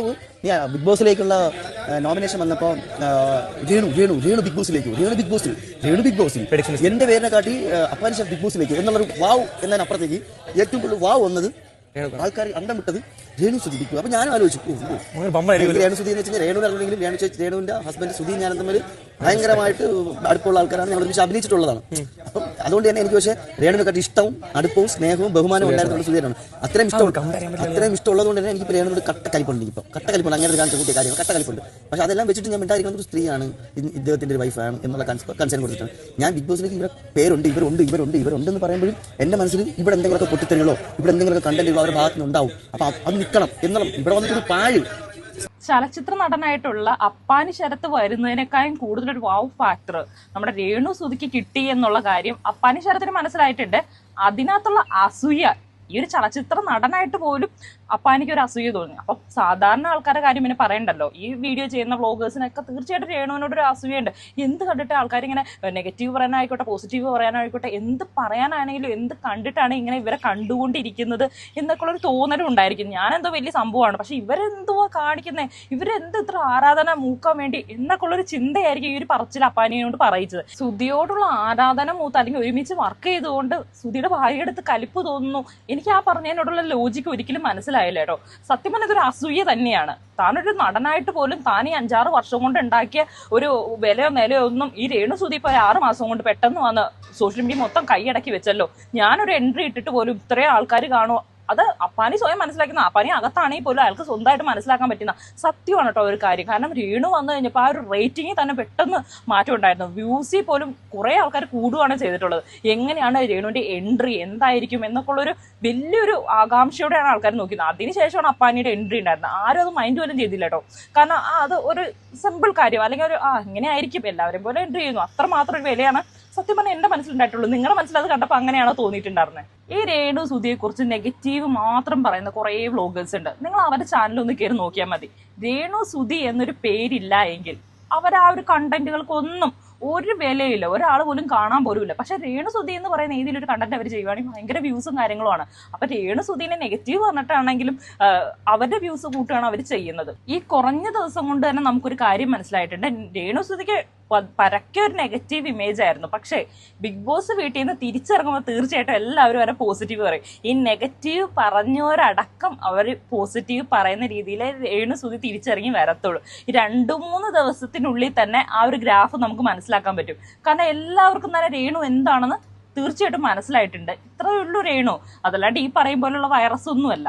രേണു നീ ബിഗ് ബോസിലേക്കുള്ള നോമിനേഷൻ വന്നപ്പോൾ രേണു രേണു രേണു ബിഗ് ബോസിലേക്ക് രേണു ബിഗ് ബോസിൽ രേണു ബിഗ് ബോസിൽ. എന്റെ പേരിനെ കാട്ടി അപ്പാനിഷ ബിഗ് ബോസിലേക്ക് എന്നുള്ളൊരു വാവ് എന്നതിനപ്പുറത്തേക്ക് ഏറ്റവും കൂടുതൽ വാവ് വന്നത് ആൾക്കാർ അണ്ടം വിട്ടത് രേണു സുധി ബിഗ് അപ്പൊ ഞാനും ആലോചിച്ചു രേണു സുധി എന്ന് വെച്ചാൽ രേണു അറിയില്ലെങ്കിലും രേണു രേണുവിന്റെ ഹസ്ബൻഡ് സുധി ഞാനും തമ്മിൽ ഭയങ്കരമായിട്ട് അടുപ്പുള്ള ആൾക്കാരാണ്. ഞങ്ങൾ ഒരുമിച്ച് അഭിനയിച്ചിട്ടുള്ളതാണ് അതുകൊണ്ട് തന്നെ എനിക്ക് പക്ഷേ രേണുവിനെ കാട്ടി ഇഷ്ടവും അടുപ്പവും സ്നേഹവും ബഹുമാനവും ഉണ്ടായിരുന്ന സുധീരാണ് അത്രയും ഇഷ്ടമുണ്ട് അത്രയും ഇഷ്ടമുള്ളത് കൊണ്ട് തന്നെ എനിക്ക് രേണുവിനോട് കട്ട കലിപ്പുണ്ട് ഇപ്പം കട്ട കലിപ്പുണ്ട്. അങ്ങനെ കാണിച്ച കൂട്ടിയ കാര്യം കട്ട കലിപ്പുണ്ട്. പക്ഷെ അതെല്ലാം വെച്ചിട്ട് ഞാൻ ഉണ്ടായിരിക്കുന്ന ഒരു സ്ത്രീയാണ് ഇദ്ദേഹത്തിന്റെ ഇദ്ദേഹത്തിന്റെ ഒരു വൈഫാണ് എന്നുള്ള കൺസേൺ കൊടുത്തിട്ടാണ്. ഞാൻ ബിഗ് ബോസിലേക്ക് ഇവരെ പേരുണ്ട് ഇവരുണ്ട് ഇവരുണ്ട് ഇവരുണ്ട് എന്ന് പറയുമ്പോഴും എന്റെ മനസ്സിൽ ഇവിടെ എന്തെങ്കിലുമൊക്കെ പൊട്ടിത്തെറികളോ ഇവിടെ എന്തെങ്കിലുമൊക്കെ കണ്ടന്റുകളോ അവരുടെ ഭാഗത്തുനിന്നുണ്ടാവും നിന്ന് ഉണ്ടാവും. അപ്പൊ അത് നിൽക്കണം എന്നുള്ള ഇവിടെ വന്നിട്ടൊരു പാഴ്. ചലച്ചിത്ര നടനായിട്ടുള്ള അപ്പാനി ശരത്ത് വരുന്നതിനേക്കാളും കൂടുതലൊരു വാവ് ഫാക്ടർ നമ്മുടെ രേണു സുധിക്ക് കിട്ടി എന്നുള്ള കാര്യം അപ്പാനി ശരത്തിന് മനസ്സിലായിട്ടുണ്ട്. അതിനകത്തുള്ള അസൂയ ഈ ഒരു ചലച്ചിത്ര നടനായിട്ട് പോലും അപ്പാനിക്ക് ഒരു അസൂയ തോന്നി. അപ്പം സാധാരണ ആൾക്കാരുടെ കാര്യം പിന്നെ പറയണ്ടല്ലോ. ഈ വീഡിയോ ചെയ്യുന്ന വ്ളോഗേഴ്സിനൊക്കെ തീർച്ചയായിട്ടും രേണുവിനോട് ഒരു അസൂയുണ്ട് എന്ത് കണ്ടിട്ട് ആൾക്കാർ ഇങ്ങനെ നെഗറ്റീവ് പറയാനായിക്കോട്ടെ പോസിറ്റീവ് പറയാനായിക്കോട്ടെ എന്ത് പറയാനാണെങ്കിലും എന്ത് കണ്ടിട്ടാണ് ഇങ്ങനെ ഇവരെ കണ്ടുകൊണ്ടിരിക്കുന്നത് എന്നൊക്കെ ഒരു തോന്നലും ഉണ്ടായിരിക്കും. ഞാനെന്തോ വലിയ സംഭവമാണ്. പക്ഷെ ഇവരെന്തുവാ കാണിക്കുന്നത് ഇവരെന്ത് ഇത്ര ആരാധന മൂക്കാൻ വേണ്ടി എന്നൊക്കെ ഉള്ളൊരു ചിന്തയായിരിക്കും ഈ ഒരു പറച്ചിൽ അപ്പാനിയോട് പറയിച്ചത്. സുധിയോടുള്ള ആരാധന മൂത്ത് അല്ലെങ്കിൽ ഒരുമിച്ച് വർക്ക് ചെയ്തുകൊണ്ട് സുധിയുടെ ഭാര്യയെടുത്ത് കലിപ്പ് തോന്നുന്നു. എനിക്ക് ആ പറഞ്ഞതിനോടുള്ള ലോജിക്ക് ഒരിക്കലും മനസ്സിലായില്ല കേട്ടോ. സത്യം പറഞ്ഞ ഇതൊരു അസൂയ തന്നെയാണ്. താനൊരു നടനായിട്ട് പോലും താൻ ഈ അഞ്ചാറ് വർഷം കൊണ്ട് ഉണ്ടാക്കിയ ഒരു വിലയോ നിലയോ ഒന്നും ഈ രേണു സുധി ഇപ്പോൾ ആറ് മാസം കൊണ്ട് പെട്ടെന്ന് വന്ന് സോഷ്യൽ മീഡിയ മൊത്തം കൈയടക്കി വെച്ചല്ലോ. ഞാനൊരു എൻട്രി ഇട്ടിട്ട് പോലും ഇത്രയും ആൾക്കാർ കാണുമോ അത് അപ്പാനി സ്വയം മനസ്സിലാക്കുന്ന അപ്പാനി അകത്താണെങ്കിൽ പോലും അയാൾക്ക് സ്വന്തമായിട്ട് മനസ്സിലാക്കാൻ പറ്റുന്ന സത്യമാണ് കേട്ടോ ഒരു കാര്യം. കാരണം രേണു വന്നു കഴിഞ്ഞപ്പോൾ ആ ഒരു റേറ്റിംഗിൽ തന്നെ പെട്ടെന്ന് മാറ്റം ഉണ്ടായിരുന്നു. വ്യൂസിൽ പോലും കുറേ ആൾക്കാർ കൂടുകയാണ് ചെയ്തിട്ടുള്ളത്. എങ്ങനെയാണ് രേണുവിന്റെ എൻട്രി എന്തായിരിക്കും എന്നൊക്കെ ഉള്ളൊരു വലിയൊരു ആകാംക്ഷയോടെയാണ് ആൾക്കാർ നോക്കുന്നത് അതിനുശേഷമാണ് അപ്പാനിയുടെ എൻട്രി ഉണ്ടായിരുന്നത്. ആരും അത് മൈൻഡ് പോലും ചെയ്തില്ല കേട്ടോ. കാരണം അത് ഒരു സിമ്പിൾ കാര്യം. അല്ലെങ്കിൽ ഒരു ആ ഇങ്ങനെ ആയിരിക്കും. എല്ലാവരും പോലെ എൻട്രി ചെയ്യുന്നു. അത്ര മാത്രം ഒരു വിലയാണ് സത്യം പറഞ്ഞാൽ എന്റെ മനസ്സിലുണ്ടായിട്ടുള്ളൂ. നിങ്ങളുടെ മനസ്സിൽ അത് കണ്ടപ്പോൾ അങ്ങനെയാണോ തോന്നിയിട്ടുണ്ടായിരുന്നത് ഈ രേണു സുധിയെ കുറിച്ച് നെഗറ്റീവ് മാത്രം പറയുന്ന കുറേ വ്ലോഗേഴ്സ് ഉണ്ട്. നിങ്ങൾ അവരുടെ ചാനൽ ഒന്ന് കയറി നോക്കിയാൽ മതി. രേണു സുധി എന്നൊരു പേരില്ല എങ്കിൽ അവർ ആ ഒരു കണ്ടന്റുകൾക്കൊന്നും ഒരു വിലയില്ല. ഒരാൾ പോലും കാണാൻ പോലുമില്ല. പക്ഷെ രേണു സുധി എന്ന് പറയുന്ന രീതിയിൽ ഒരു കണ്ടന്റ് അവർ ചെയ്യുവാണെങ്കിൽ ഭയങ്കര വ്യൂസും കാര്യങ്ങളുമാണ്. അപ്പൊ രേണു സുധീനെ നെഗറ്റീവ് പറഞ്ഞിട്ടാണെങ്കിലും അവരുടെ വ്യൂസ് കൂട്ടുകയാണ് അവർ ചെയ്യുന്നത്. ഈ കുറഞ്ഞ ദിവസം കൊണ്ട് തന്നെ നമുക്കൊരു കാര്യം മനസ്സിലായിട്ടുണ്ട്. രേണു സുധിക്ക് പ- പരക്കെ ഒരു നെഗറ്റീവ് ഇമേജ് ആയിരുന്നു. പക്ഷേ ബിഗ് ബോസ് വീട്ടിൽ നിന്ന് തിരിച്ചിറങ്ങുമ്പോൾ തീർച്ചയായിട്ടും എല്ലാവരും അവരെ പോസിറ്റീവ് പറയും. ഈ നെഗറ്റീവ് പറഞ്ഞവരടക്കം അവർ പോസിറ്റീവ് പറയുന്ന രീതിയിൽ രേണു സുതി തിരിച്ചിറങ്ങി വരത്തുള്ളൂ. രണ്ടു മൂന്ന് ദിവസത്തിനുള്ളിൽ തന്നെ ആ ഒരു ഗ്രാഫ് നമുക്ക് മനസ്സിലാക്കാൻ പറ്റും. കാരണം എല്ലാവർക്കും തന്നെ രേണു എന്താണെന്ന് തീർച്ചയായിട്ടും മനസ്സിലായിട്ടുണ്ട്. ഇത്രയേ ഉള്ളൂ രേണു. അതല്ലാണ്ട് ഈ പറയും പോലുള്ള വൈറസ് ഒന്നുമല്ല.